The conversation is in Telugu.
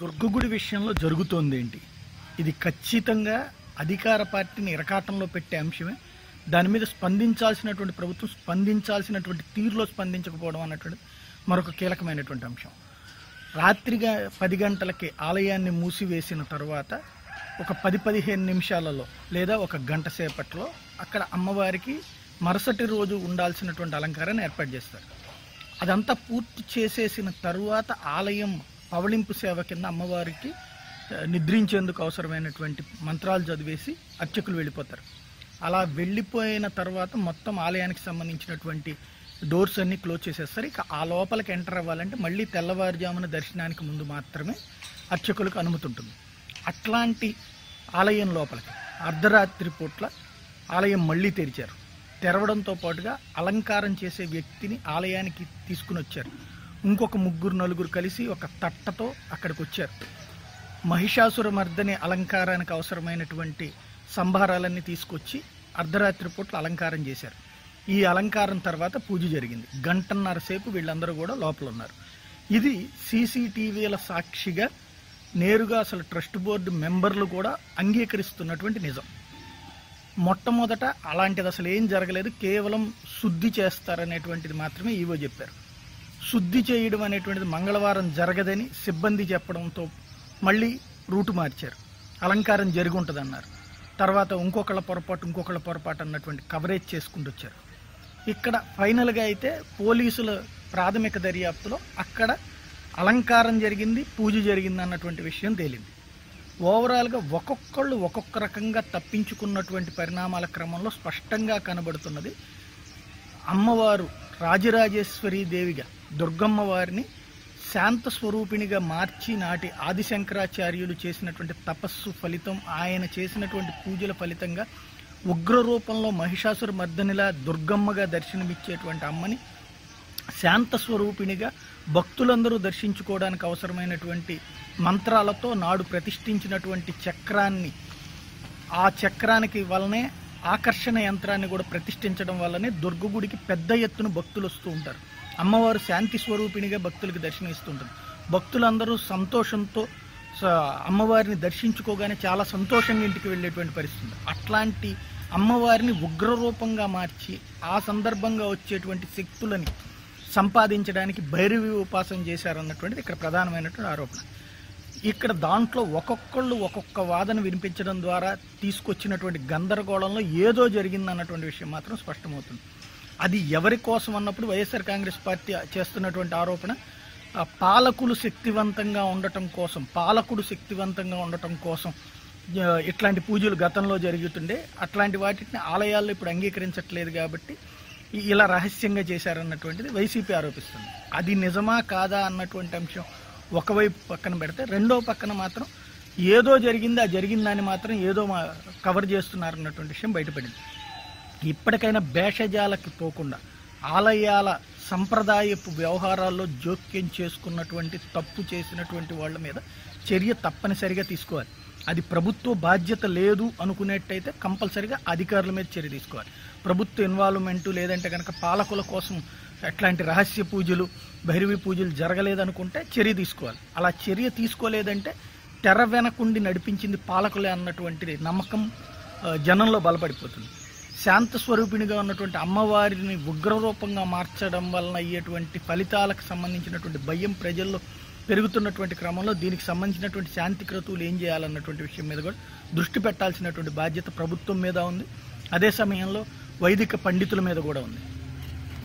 దుర్గగుడి విషయంలో జరుగుతోంది ఏంటి? ఇది ఖచ్చితంగా అధికార పార్టీని ఇరకాటంలో పెట్టే అంశమే. దాని మీద స్పందించాల్సినటువంటి ప్రభుత్వం స్పందించాల్సినటువంటి తీరులో స్పందించకపోవడం అన్నటువంటి మరొక కీలకమైనటువంటి అంశం. రాత్రిగా పది గంటలకి ఆలయాన్ని మూసివేసిన తర్వాత ఒక పది పదిహేను నిమిషాలలో లేదా ఒక గంట సేపట్లో అక్కడ అమ్మవారికి మరుసటి రోజు ఉండాల్సినటువంటి అలంకారాన్ని ఏర్పాటు చేస్తారు. అదంతా పూర్తి చేసేసిన తరువాత ఆలయం పవళింపు సేవ కింద అమ్మవారికి నిద్రించేందుకు అవసరమైనటువంటి మంత్రాలు చదివేసి అర్చకులు వెళ్ళిపోతారు. అలా వెళ్ళిపోయిన తర్వాత మొత్తం ఆలయానికి సంబంధించినటువంటి డోర్స్ అన్ని క్లోజ్ చేసేస్తారు. ఇక ఆ లోపలికి ఎంటర్ అవ్వాలంటే మళ్ళీ తెల్లవారుజామున దర్శనానికి ముందు మాత్రమే అర్చకులకు అనుమతి ఉంటుంది. అట్లాంటి ఆలయం లోపలికి అర్ధరాత్రి పూట్ల ఆలయం మళ్ళీ తెరిచారు. తెరవడంతో పాటుగా అలంకారం చేసే వ్యక్తిని ఆలయానికి తీసుకుని వచ్చారు. ఇంకొక ముగ్గురు నలుగురు కలిసి ఒక తట్టతో అక్కడికి వచ్చారు మహిషాసుర మర్దని అలంకారానికి అవసరమైనటువంటి సంభారాలన్నీ తీసుకొచ్చి అర్ధరాత్రి పూట్ల అలంకారం చేశారు. ఈ అలంకారం తర్వాత పూజ జరిగింది. గంటన్నర సేపు వీళ్ళందరూ కూడా లోపల ఉన్నారు ఇది సీసీటీవీల సాక్షిగా నేరుగా అసలు ట్రస్ట్ బోర్డు మెంబర్లు కూడా అంగీకరిస్తున్నటువంటి నిజం. మొట్టమొదట అలాంటిది అసలు ఏం జరగలేదు. కేవలం శుద్ధి చేస్తారనేటువంటిది మాత్రమే ఈవో చెప్పారు. శుద్ధి చేయడం అనేటువంటిది మంగళవారం జరగదని సిబ్బంది చెప్పడంతో మళ్ళీ రూటు మార్చారు. అలంకారం జరిగి ఉంటుంది అన్నారు తర్వాత ఇంకొకళ్ళ పొరపాటు ఇంకొకళ్ళ పొరపాటు అన్నటువంటి కవరేజ్ చేసుకుంటూ వచ్చారు. ఇక్కడ ఫైనల్గా అయితే పోలీసుల ప్రాథమిక దర్యాప్తులో అక్కడ అలంకారం జరిగింది పూజ జరిగింది అన్నటువంటి విషయం తేలింది. ఓవరాల్గా ఒక్కొక్కళ్ళు ఒక్కొక్క రకంగా తప్పించుకున్నటువంటి పరిణామాల క్రమంలో స్పష్టంగా కనబడుతున్నది అమ్మవారు రాజరాజేశ్వరి దేవిగా దుర్గమ్మ వారిని శాంత స్వరూపిణిగా మార్చి నాటి ఆదిశంకరాచార్యులు చేసినటువంటి తపస్సు ఫలితం ఆయన చేసినటువంటి పూజల ఫలితంగా ఉగ్ర రూపంలో మహిషాసుర మర్దనిలా దుర్గమ్మగా దర్శనమిచ్చేటువంటి అమ్మని శాంత స్వరూపిణిగా భక్తులందరూ దర్శించుకోవడానికి అవసరమైనటువంటి మంత్రాలతో నాడు ప్రతిష్ఠించినటువంటి చక్రాన్ని ఆ చక్రానికి వల్లనే ఆకర్షణ యంత్రాన్ని కూడా ప్రతిష్ఠించడం వల్లనే దుర్గగుడికి పెద్ద ఎత్తున భక్తులు వస్తూ ఉంటారు. అమ్మవారు శాంతి స్వరూపిణిగా భక్తులకు దర్శనమిస్తుంటుంది. భక్తులందరూ సంతోషంతో స- అమ్మవారిని దర్శించుకోగానే చాలా సంతోషంగా ఇంటికి వెళ్ళేటువంటి పరిస్థితి అట్లాంటి అమ్మవారిని ఉగ్రరూపంగా మార్చి ఆ సందర్భంగా వచ్చేటువంటి శక్తులని సంపాదించడానికి భైరవి ఉపాసన చేశారన్నటువంటిది ఇక్కడ ప్రధానమైనటువంటి ఆరోపణ. ఇక్కడ దాంట్లో ఒక్కొక్కళ్ళు ఒక్కొక్క వాదన వినిపించడం ద్వారా తీసుకొచ్చినటువంటి గందరగోళంలో ఏదో జరిగింది అన్నటువంటి విషయం మాత్రం స్పష్టమవుతుంది. అది ఎవరి కోసం అన్నప్పుడు వైఎస్ఆర్ కాంగ్రెస్ పార్టీ చేస్తున్నటువంటి ఆరోపణ పాలకులు శక్తివంతంగా ఉండటం కోసం పాలకుడు శక్తివంతంగా ఉండటం కోసం ఇట్లాంటి పూజలు గతంలో జరుగుతుండే. అట్లాంటి వాటిని ఆలయాల్లో ఇప్పుడు అంగీకరించట్లేదు కాబట్టి ఇలా రహస్యంగా చేశారన్నటువంటిది వైసీపీ ఆరోపిస్తుంది. అది నిజమా కాదా అన్నటువంటి అంశం ఒకవైపు పక్కన పెడితే రెండో పక్కన మాత్రం ఏదో జరిగింది ఆ జరిగిందని మాత్రం ఏదో మా కవర్ చేస్తున్నారన్నటువంటి విషయం బయటపడింది. ఇప్పటికైనా భేషజాలకి పోకుండా ఆలయాల సంప్రదాయపు వ్యవహారాల్లో జోక్యం చేసుకున్నటువంటి తప్పు చేసినటువంటి వాళ్ళ మీద చర్య తప్పనిసరిగా తీసుకోవాలి. అది ప్రభుత్వ బాధ్యత లేదు అనుకునేట్టయితే కంపల్సరిగా అధికారుల మీద చర్య తీసుకోవాలి. ప్రభుత్వ ఇన్వాల్వ్మెంట్ లేదంటే కనుక పాలకుల కోసం ఎట్లాంటి రహస్య పూజలు భైరవి పూజలు జరగలేదనుకుంటే చర్య తీసుకోవాలి. అలా చర్య తీసుకోలేదంటే తెర వెనకుండి నడిపించింది పాలకులే అన్నటువంటి నమ్మకం జనంలో బలపడిపోతుంది. శాంత స్వరూపిణిగా ఉన్నటువంటి అమ్మవారిని ఉగ్రరూపంగా మార్చడం వలన అయ్యేటువంటి ఫలితాలకు సంబంధించినటువంటి భయం ప్రజల్లో పెరుగుతున్నటువంటి క్రమంలో దీనికి సంబంధించినటువంటి శాంతి క్రతువులు ఏం చేయాలన్నటువంటి విషయం మీద కూడా దృష్టి పెట్టాల్సినటువంటి బాధ్యత ప్రభుత్వం మీద ఉంది. అదే సమయంలో వైదిక పండితుల మీద కూడా ఉంది.